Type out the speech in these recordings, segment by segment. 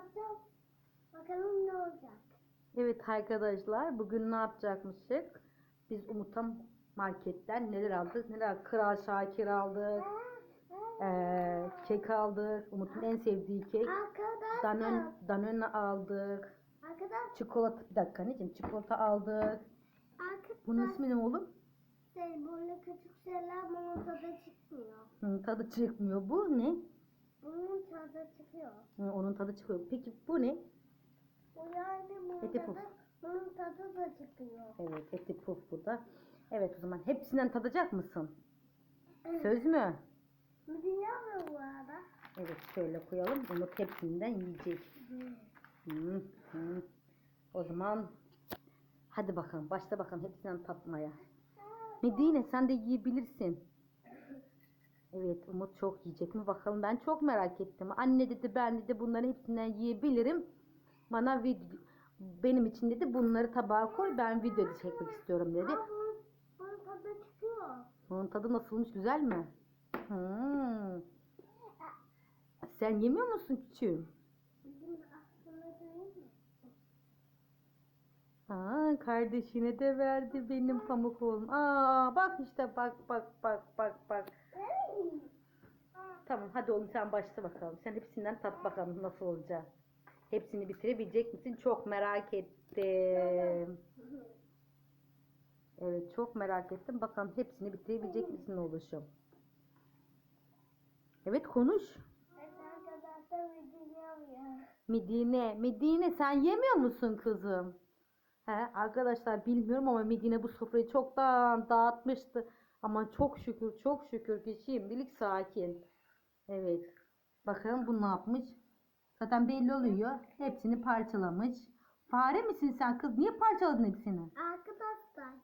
tatacağız. Bakalım ne olacak. Evet arkadaşlar bugün ne yapacakmışık? Biz Umut'a marketten neler aldık? Neler? Kral Şakir aldık. Ee, kek aldık. Umut'un en sevdiği kek. Arkadaşlar. Danone, Danone aldık. Arkadaşlar. Çikolata bir dakika anneciğim çikolata aldık. Bunun ismi ne oğlum? Şey, böyle küçük şeyler bunun tadı çıkmıyor. Hı, tadı çıkmıyor. Bu ne? Bunun tadı çıkıyor. Hı, onun tadı çıkıyor. Peki bu ne? Bu yani bunun Eti tadı, bunun tadı da çıkıyor. Evet eti puf bu da. Evet o zaman hepsinden tadacak mısın? Söz mü? Dünya mı bu arada? Evet şöyle koyalım. Umut hepsinden yiyecek. Hı, hı. O zaman hadi bakalım başla bakalım hepsinden tatmaya. Medine sen de yiyebilirsin. Evet Umut çok yiyecek mi bakalım ben çok merak ettim. Anne dedi ben dedi bunların hepsinden yiyebilirim. Bana video benim için dedi bunları tabağa koy ben video çekmek istiyorum dedi. Aa, bunun, bunun tadı çıkıyor. Onun tadı nasılmış güzel mi? Hmm. Sen yemiyor musun küçüğüm? Bizim aslında değil mi? Aa, kardeşine de verdi benim pamuk oğlum. Aa, bak işte bak bak bak bak bak. Tamam hadi oğlum sen başla bakalım. Sen hepsinden tat bakalım nasıl olacak. Hepsini bitirebilecek misin? Çok merak ettim. Evet çok merak ettim. Bakalım hepsini bitirebilecek misin oluşum? Evet konuş. Mı? Medine, Medine sen yemiyor musun kızım? He, arkadaşlar bilmiyorum ama Medine bu sofrayı çoktan dağıtmıştı. Ama çok şükür, çok şükür ki şimdilik sakin. Evet. Bakalım bu ne yapmış? Zaten belli oluyor. Hepsini parçalamış. Fare misin sen kız? Niye parçaladın hepsini? Arkadaşlar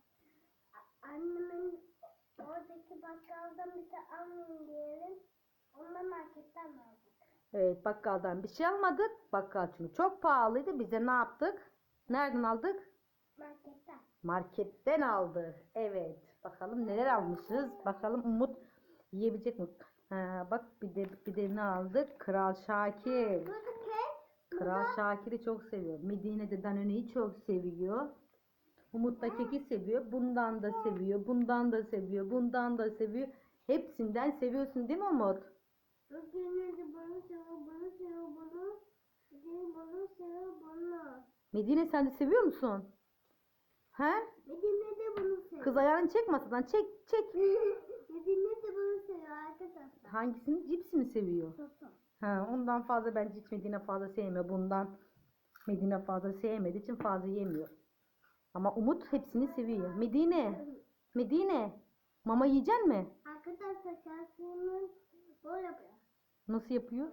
annemin oradaki bakkaldan bir şey almayayım diyelim. Ondan marketten aldık. Evet bakkaldan bir şey almadık. Bakkal çünkü çok pahalıydı. Bize ne yaptık? Nereden aldık? Marketten. Marketten aldık. Evet. Bakalım neler almışız. Bakalım Umut yiyebilecek mi? Ha, bak bir de bir de ne aldık? Kral Şakir. Kral Şakir'i çok seviyor. Medine de Danone'yi çok seviyor. Umut da keki seviyor. Bundan da seviyor. Bundan da seviyor. Bundan da seviyor. Hepsinden seviyorsun değil mi Umut? Medine sen de seviyor musun? He? Medine de bunu seviyor. Kız ayağını çek masadan. Çek çek. Medine de bunu seviyor arkadaşlar. Hangisini? Cipsi mi seviyor? Sosu. Ha, ondan fazla bence hiç Medine fazla sevmiyor. Bundan Medine fazla sevmediği için fazla yemiyor. Ama Umut hepsini seviyor. Medine, Medine, mama yiyecek mi? Arkadaşlar şansımız böyle yapıyor. Nasıl yapıyor?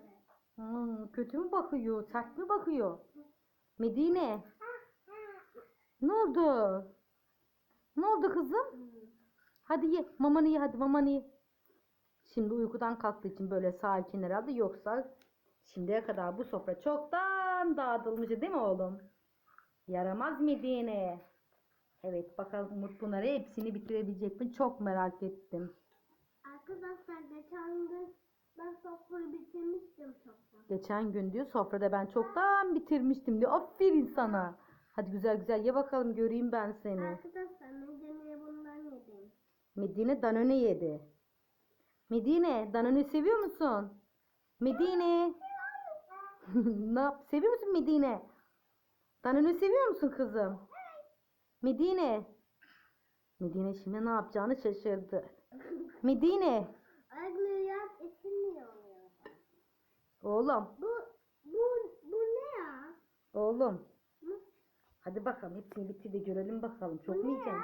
Hmm, kötü mü bakıyor? Sert mi bakıyor? Medine, ne oldu? Ne oldu kızım? Hadi ye, mamanı ye hadi mamanı ye. Şimdi uykudan kalktığı için böyle sakin herhalde yoksa şimdiye kadar bu sofra çoktan dağıtılmıştı değil mi oğlum? Yaramaz Medine. Evet bakalım Umut bunları hepsini bitirebilecek mi? Çok merak ettim. Arkadaşlar geçen gün ben sofrayı bitirmiştim çoktan. Geçen gün diyor sofrada ben çoktan bitirmiştim diyor. Aferin sana. Hadi güzel güzel ye bakalım göreyim ben seni. Arkadaşlar Medine'ye bundan yedim. Medine Danone yedi. Medine Danone seviyor musun? Medine. ne yap? Seviyor musun Medine? Danone seviyor musun kızım? Medine. Medine şimdi ne yapacağını şaşırdı. Medine. Agliyat isimli oluyor. Oğlum. Bu, bu, bu ne ya? Oğlum. Hadi bakalım hepsini bitir de görelim bakalım. Çok mu yiyeceksin? ya?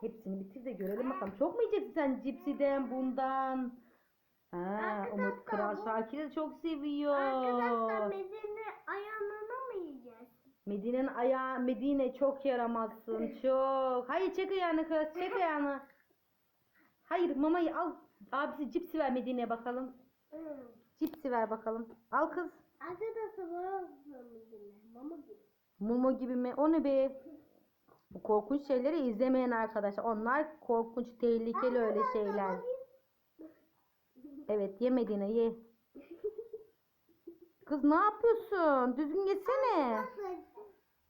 Hepsini bitir de görelim bakalım. Çok mu yiyeceksin sen cipsiden bundan? Ha, Umut Kral Şakir'i çok seviyor. Arkadaşlar Medine ayağına mı yiyeceğiz? Medine'nin ayağı Medine çok yaramazsın çok. Hayır çek ayağını kız çek ayağını. Hayır mamayı al. Abisi cipsi ver Medine'ye bakalım. Cipsi ver bakalım. Al kız. Arkadaşlar böyle Medine. Mama gibi. Mumu gibi mi? O ne be? Bu korkunç şeyleri izlemeyen arkadaşlar. Onlar korkunç, tehlikeli öyle şeyler. Evet ye Medine ye. Kız ne yapıyorsun? Düzgün. Arkadaşlar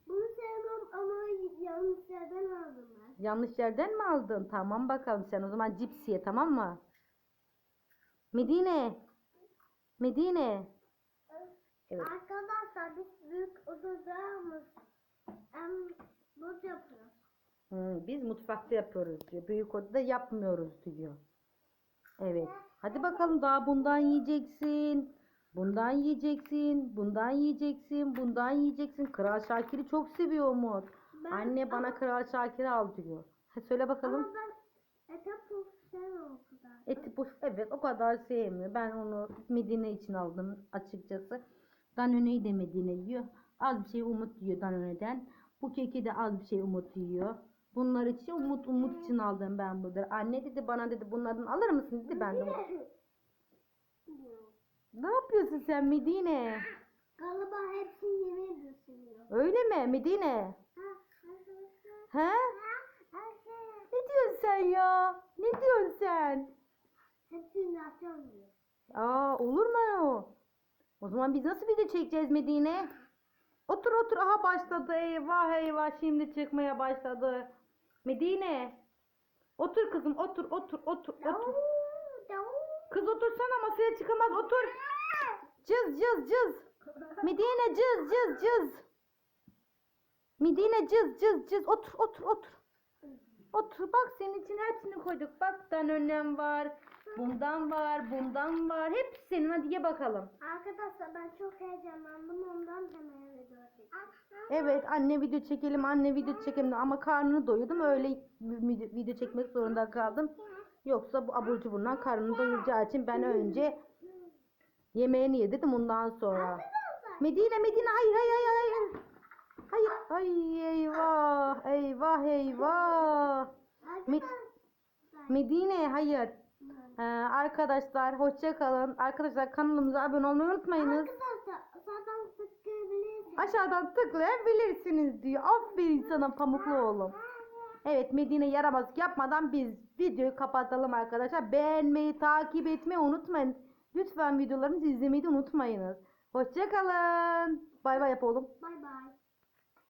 bunu sevmem ama yanlış yerden aldım ben. Yanlış yerden mi aldın? Tamam bakalım sen o zaman cips ye tamam mı? Medine. Medine. Evet. Arkadaşlar biz büyük odada mı? Em, burada yapıyoruz. Hı, biz mutfakta yapıyoruz diyor. Büyük odada yapmıyoruz diyor. Evet. Hadi bakalım daha bundan yiyeceksin. Bundan yiyeceksin. Bundan yiyeceksin. Bundan yiyeceksin. Kral Şakir'i çok seviyor Umut. Ben- Anne bana Kral Şakir'i al diyor. Ha, söyle bakalım. Ama ben etap profesyonel o kadar. Eti puf evet o kadar sevmiyor. Ben onu Medine için aldım açıkçası. Danone'yi de Medine yiyor. Az bir şey Umut yiyor Danone'den. Bu keki de az bir şey Umut yiyor. Bunlar için Umut Umut için aldım ben bunları. Anne dedi bana dedi bunlardan alır mısın dedi ben de. Ne yapıyorsun sen Medine? Galiba hepsini yemeği düşünüyor. Öyle mi Medine? He? Ne diyorsun sen ya? Ne diyorsun sen? Hepsini diyor. Aa olur mu o? O zaman biz nasıl video çekeceğiz Medine? Otur otur aha başladı eyvah eyvah şimdi çıkmaya başladı. Medine. Otur kızım otur otur otur otur. Kız otursana masaya çıkamaz otur. Cız cız cız. Medine cız cız cız. Medine cız cız cız otur otur otur. Otur bak senin için hepsini koyduk. Bak önlem var. Bundan var, bundan var. Hepsi senin. Hadi ye bakalım. Arkadaşlar ben çok heyecanlandım ondan hemen video çektim. Evet anne video çekelim, anne video çekelim ama karnını doyurdum. Öyle vi- video çekmek zorunda kaldım. Yoksa bu abur cuburdan karnını doyuracağı için ben önce yemeğini yedirdim ondan sonra. Medine Medine hayır hayır hayır hayır. Hayır ay eyvah eyvah eyvah. Arkadaşlar. Medine hayır. Ee, arkadaşlar hoşça kalın. Arkadaşlar kanalımıza abone olmayı unutmayınız. Zaten tıklayabilirsiniz. Aşağıdan tıklayabilirsiniz diyor. Aferin sana pamuklu oğlum. Evet Medine yaramazlık yapmadan biz videoyu kapatalım arkadaşlar. Beğenmeyi, takip etmeyi unutmayın. Lütfen videolarımızı izlemeyi de unutmayınız. Hoşçakalın. Bay bay yap oğlum. Bay bay.